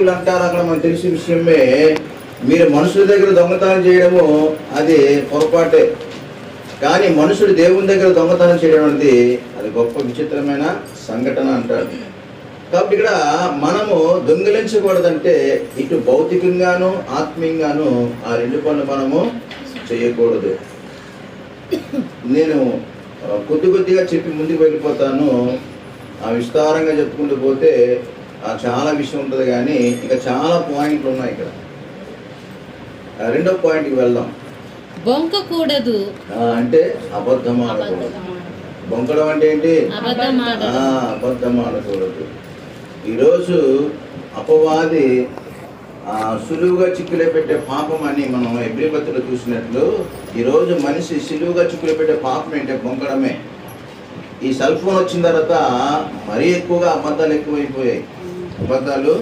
అంటారు అక్కడ మనకు తెలిసిన విషయమే. మీరు మనుషుల దగ్గర దొంగతనం చేయడము అది పొరపాటే. కానీ మనుషుడు దేవుని దగ్గర దొంగతనం చేయడం అనేది అది గొప్ప విచిత్రమైన సంఘటన అంటారు. కాబట్టి ఇక్కడ మనము దొంగిలించకూడదంటే ఇటు భౌతికంగాను ఆత్మీయంగాను ఆ రెండు పనులు మనము చేయకూడదు. నేను కొద్ది కొద్దిగా చెప్పి ముందుకు వెళ్ళిపోతాను. ఆ విస్తారంగా చెప్పుకుంటూ పోతే చాలా విషయం ఉంటుంది కానీ ఇంకా చాలా పాయింట్లు ఉన్నాయి ఇక్కడ. రెండో పాయింట్కి వెళ్దాం. బొంకకూడదు. అంటే అబద్ధం ఆడకూడదు బొంకడం అంటే ఏంటి? అబద్ధం ఆడకూడదు ఈరోజు అపవాది ఆ, సులువుగా చిక్కులే పెట్టే పాపం అని మనం ఎబ్రిపత్తులు చూసినట్లు ఈరోజు మనిషి సులువుగా చిక్కులు పెట్టే పాపం ఏంటంటే బొంకడమే. ఈ సెల్ ఫోన్ వచ్చిన తర్వాత మరీ ఎక్కువగా అబద్ధాలు ఎక్కువైపోయాయి. అబద్ధాలు